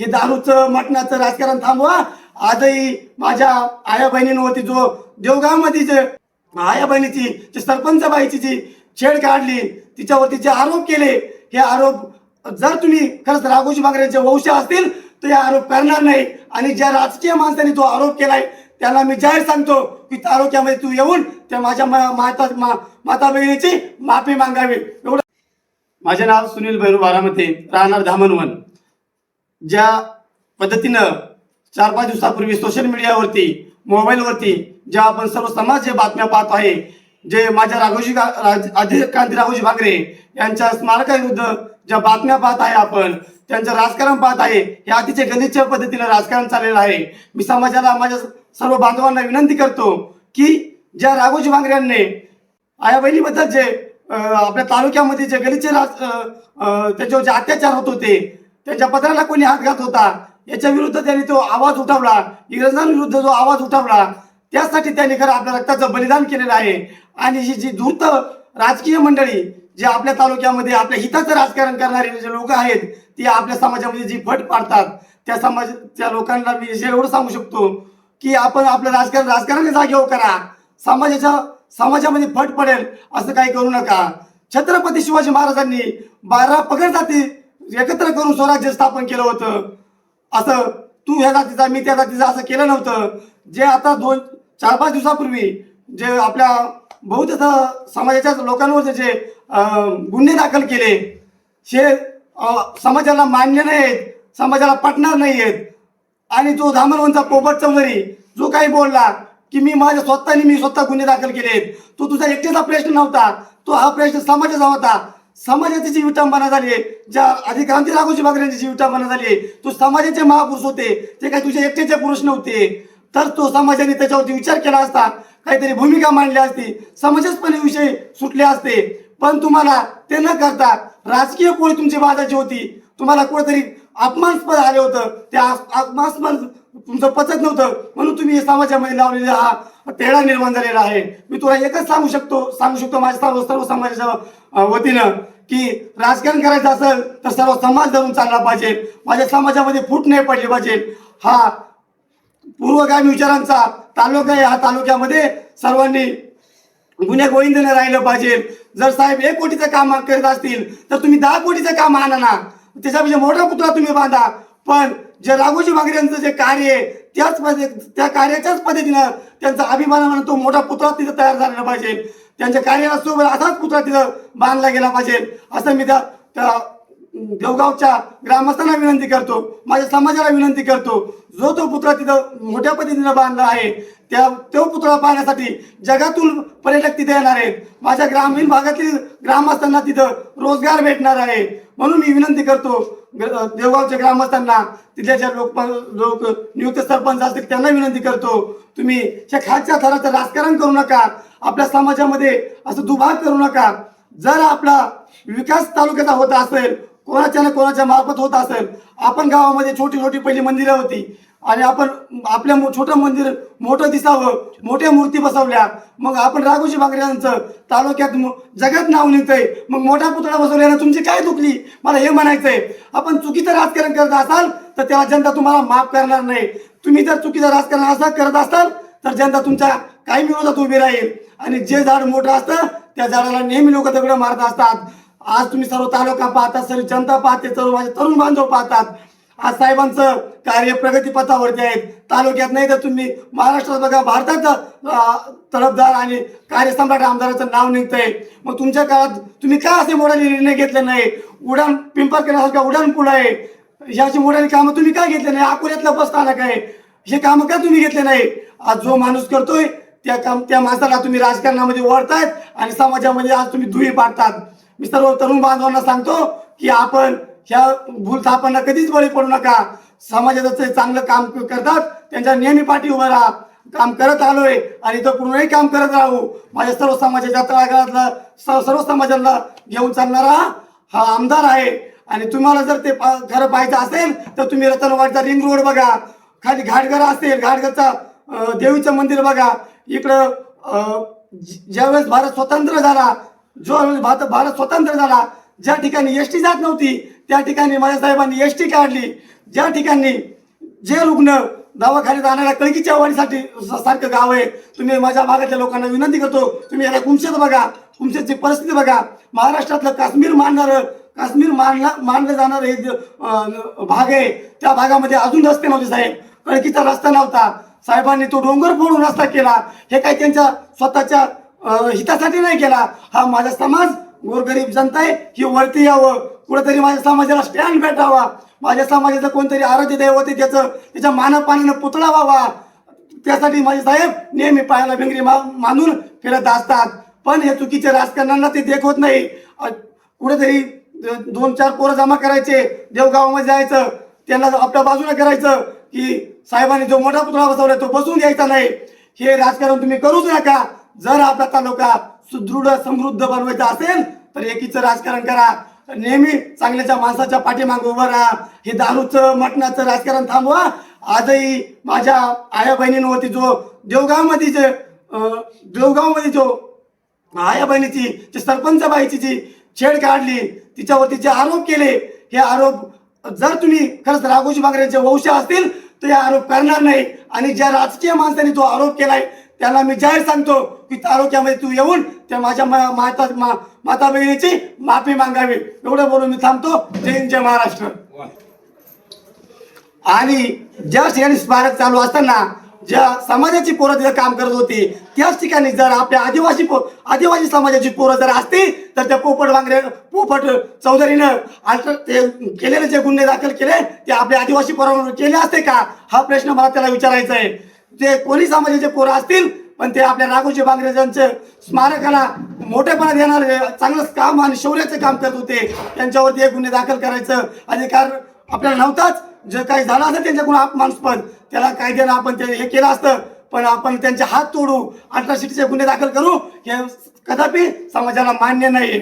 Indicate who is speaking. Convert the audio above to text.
Speaker 1: हे दारूचं मटणाचं राजकारण थांबवा. आजही माझ्या आया बहिणींवरती जो देवगावमध्ये जे आया बहिणीची जे सरपंच बाईची जी छेड काढली तिच्यावरती जे आरोप केले हे आरोप जर तुम्ही खरंच राघोजी बागरेचे वंश असतील तर हे आरोप करणार नाही. आणि ज्या राजकीय माणसाने तो आरोप केलाय त्यांना मी जाहीर सांगतो की तालुक्यामध्ये तू येऊन त्या माझ्या माता मा- माता बहिणीची माफी मागावी. एवढं माझे नाव सुनील भैरू बारामती राहणार धामणवन ज्या पद्धतीनं चार पाच दिवसापूर्वी सोशल मीडियावरती मोबाईलवरती ज्या आपण सर्व समाज जे बातम्या पाहत आहे जे माझ्या राघोजी गा- राज- राघोजी भाकरे यांच्या स्मारकाविरुद्ध ज्या बातम्या पाहत आहे आपण त्यांचं राजकारण पाहत आहे हे अतिशय गलिच्छ पद्धतीनं राजकारण चाललेलं आहे. मी समाजाला माझ्या सर्व बांधवांना विनंती करतो की ज्या राघोजी भांगरे यांनी आया बहिणीबद्दल जे आपल्या तालुक्यामध्ये जे गलिच्छ राज त्याच्यावर जे अत्याचार होत होते त्याच्या पत्राला कोणी हात घात होता याच्या विरुद्ध त्यांनी तो आवाज उठवला इंग्रजांविरुद्ध जो आवाज उठवला त्यासाठी त्यांनी खरं आपल्या रक्ताचं बलिदान केलेलं आहे. आणि ही जी धूर्त राजकीय मंडळी जे आपल्या तालुक्यामध्ये आपल्या हिताचं राजकारण करणारे जे लोक आहेत ती आपल्या समाजामध्ये जी फट पाडतात त्या समाज त्या लोकांना मी एवढं सांगू शकतो की आपण आपलं राजकारण राजकारणाच्या जागेवर करा. समाजाच्या समाजामध्ये फट पडेल असं काही करू नका. छत्रपती शिवाजी महाराजांनी बारा पगड जाती एकत्र करून स्वराज्य स्थापन केलं होतं. असं तू ह्या जातीचा मी त्या जातीचा असं केलं नव्हतं. जे आता दोन चार पाच दिवसापूर्वी जे आपल्या बौद्ध समाजाच्या लोकांवर जे गुन्हे दाखल केले हे समाजाला मान्य नाही आहेत समाजाला पटणार नाही आहेत आणि जो धामणवंचा पोपट चौधरी जो काही बोलला की मी माझ्या स्वतःने मी स्वतः गुन्हे दाखल केलेत तो तुझा एकटेचा प्रश्न नव्हता. तो हा प्रश्न समाजाचा होता. समाजाची जी विटंबना झाली आहे, ज्या आधी क्रांती राघोजी बागऱ्यांची जी विटंबना झाली आहे, तो समाजाचे महापुरुष होते ते काही तुझे एकट्याचे पुरुष नव्हते. तर तो समाजाने त्याच्यावरती विचार केला असता काहीतरी भूमिका मांडली असती समाजचपणे विषय सुटले असते. पण तुम्हाला ते न करता राजकीय कोळी तुमची बाजाची होती. तुम्हाला कुठेतरी अपमानस्पद आले होतं त्या अपमानस्पद तुमचं पचत नव्हतं. म्हणून तुम्ही हे समाजामध्ये लावलेला हा पेढा निर्माण झालेला आहे. मी तुला एकच सांगू शकतो सांगू शकतो माझ्या सर्व सर्व समाजाच्या वतीनं की राजकारण करायचं असेल तर सर्व समाज धरून चालला पाहिजे. माझ्या समाजामध्ये फूट नाही पडली पाहिजे. हा पूर्वगामी विचारांचा तालुका आहे. हा तालुक्यामध्ये सर्वांनी गुन्हे गोविंदने राहिलं पाहिजे. जर साहेब एक कोटीचं काम करत असतील तर तुम्ही दहा कोटीचं काम आणा ना. त्याच्यापेक्षा मोठा पुतळा तुम्ही बांधा. पण जे राघोजी बागरे यांचं जे कार्य आहे त्याच पद्धती त्या कार्याच्याच पद्धतीनं त्यांचा अभिमान म्हणून तो मोठा पुतळा तिथं तयार झालेला पाहिजे. त्यांच्या कार्याला सोबत असाच पुतळा तिथं बांधला गेला पाहिजे. असं मी त्या त्या देवगावच्या ग्रामस्थांना विनंती करतो माझ्या समाजाला विनंती करतो. जो तो पुतळा तिथं मोठ्या पद्धतीनं बांधला आहे त्या तो पुतळा पाहण्यासाठी जगातून पर्यटक तिथे येणार आहेत. माझ्या ग्रामीण भागातील ग्रामस्थांना तिथं रोजगार भेटणार आहे. म्हणून मी विनंती करतो देवगावच्या ग्रामस्थांना तिथल्या ज्या लोक लोक नियुक्त सरपंच असतील त्यांना विनंती करतो तुम्ही ह्या खालच्या थराचं राजकारण करू नका आपल्या समाजामध्ये असं दुभाग करू नका. जर आपला विकास तालुक्याचा होत असेल कोणाच्या ना कोणाच्या मार्फत होत असेल आपण गावामध्ये छोटी छोटी पहिली मंदिरं होती आणि आपण आपल्या छोटं मंदिर मोठं दिसावं मोठ्या मूर्ती बसवल्या मग आपण राघोजी भाकरे यांचं तालुक्यात जगात नाव निघतंय मग मोठा पुतळा बसवल्यानं तुमची काय दुखली? मला हे म्हणायचंय. आपण चुकीचं राजकारण करत असाल तर तेव्हा जनता तुम्हाला माफ करणार नाही. तुम्ही जर चुकीचं राजकारण असं करत असाल तर जनता तुमच्या काही विरोधात उभी राहील. आणि जे झाड मोठं असतं त्या झाडाला नेहमी लोक दगड मारत असतात. आज तुम्ही सर्व तालुका पाहतात सर्व जनता पाहते सर्व माझे तरुण बांधव पाहतात. आज साहेबांचं कार्य प्रगतीपथावरती आहेत. तालुक्यात नाही तर तुम्ही महाराष्ट्रात बघा भारताचा तरफदार आणि कार्यसम्राट आमदाराचं नाव निघतंय. मग तुमच्या काळात तुम्ही का असे मोडाने निर्णय घेतले नाही? उडान पिंपळ करण्यासारखा उडान पूल आहे. याची मोडाने कामं तुम्ही का घेतले नाही? अकोल्यातलं बस स्थानक आहे. हे कामं का तुम्ही घेतले नाही? आज जो माणूस करतोय त्या काम त्या माणसाला तुम्ही राजकारणामध्ये ओढतायत आणि समाजामध्ये आज तुम्ही धुळी पाडतात. मी सर्व तरुण बांधवांना सांगतो की आपण ह्या भूलथापांना कधीच बळी पडू नका. समाजाचं चांगलं काम करतात त्यांच्या नेहमी पाठी उभं राहा. काम करत आलोय आणि तो पूर्णही काम करत राहू. माझ्या सर्व समाजाच्या तळागाळातला स- सर्व समाजाला घेऊन चालणारा हा आमदार आहे. आणि तुम्हाला जर ते घर पाहायचं असेल तर तुम्ही रतनवाडचा रिंग रोड बघा. खाली घाटघर असेल घाटघरचा देवीचं मंदिर बघा. इकडं ज्यावेळेस भारत स्वतंत्र झाला जो वेळेस भारत भारत स्वतंत्र झाला ज्या ठिकाणी एस टी जात नव्हती त्या ठिकाणी माझ्या साहेबांनी एस टी काढली. ज्या ठिकाणी जे रुग्ण दवाखान्यात आणायला कळकीच्या वाढीसाठी सारखं गाव आहे तुम्ही माझ्या भागातल्या लोकांना विनंती करतो तुम्ही याला कुमशेत बघा. कुमशेतची परिस्थिती बघा. महाराष्ट्रातलं काश्मीर मानणारं काश्मीर मानला मानलं जाणारं हे जे, भाग आहे त्या भागामध्ये अजून रस्ते नव्हते साहेब. कळकीचा रस्ता नव्हता. साहेबांनी तो डोंगर फोडून रस्ता केला. हे काही त्यांच्या स्वतःच्या हितासाठी नाही केला. हा माझा समाज गोरगरीब जनता आहे ही वरती यावं. कुठेतरी माझ्या समाजाला स्टँड भेटावा. माझ्या समाजाचं कोणतरी आरोग्य दैवत त्याचं त्याच्या मानपाण्यानं पुतळा व्हावा त्यासाठी माझे साहेब नेहमी पायाला भिंगरी मा मानून फिरत असतात. पण हे चुकीचे राजकारणांना ते देखवत नाही. कुठेतरी दोन चार पोरं जमा करायचे देवगावामध्ये जायचं त्यांना आपल्या बाजूला करायचं की साहेबांनी जो मोठा पुतळा बसवलाय तो बसून घ्यायचा नाही. हे राजकारण तुम्ही करूच नका. जर आपला तालुका सुदृढ समृद्ध बनवायचं असेल तर एकीचं राजकारण करा. नेहमी चांगल्याच्या माणसाच्या पाठीमागे उभं राहा. हे दारूचं मटणाचं राजकारण थांबवा. आजही माझ्या आया बहिणींवरती जो देवगावमध्ये जे देवगावमध्ये जो आया बहिणीची जी सरपंच बाईची जी छेड काढली तिच्यावरती जे आरोप केले हे आरोप जर तुम्ही खरंच राघोजी बागरेचे वंश असतील तर हे आरोप करणार नाही. आणि ज्या राजकीय माणसाने तो आरोप केलाय त्याला मी जाहीर सांगतो की तालुक्यामध्ये तू येऊन त्या माझ्या माता मा- माता बहिणीची माफी मागावी. एवढं बोलून मी थांबतो. जय हिंद, जय महाराष्ट्र. आणि ज्या ठिकाणी स्मारक चालू असताना ज्या समाजाची पोरं तिथं काम करत होती त्याच ठिकाणी जर आपल्या आदिवासी पो आदिवासी समाजाची पोरं जर असती तर त्या पोपट वांगरे पोपट चौधरीनं अल्टर ते केलेले जे गुन्हे दाखल केले ते आपल्या आदिवासी पोरांवर केले असते का? हा प्रश्न मला त्याला विचारायचा आहे. जे कोणी समाजाचे पोरं असतील पण ते आपल्या राघोजी बांगरेजांचं स्मारकाला मोठेपणा देणारे चांगलं काम आणि शौर्याचं काम करत होते त्यांच्यावरती एक गुन्हे दाखल करायचं अधिकार आपल्याला नव्हताच. जे काही झालं असतं त्यांच्याकडून अपमानस्पद त्याला कायद्यानं आपण ते हे केलं असतं. पण आपण त्यांचे हात तोडू अठराशेचे गुन्हे दाखल करू हे कदापि समाजाला मान्य नाही.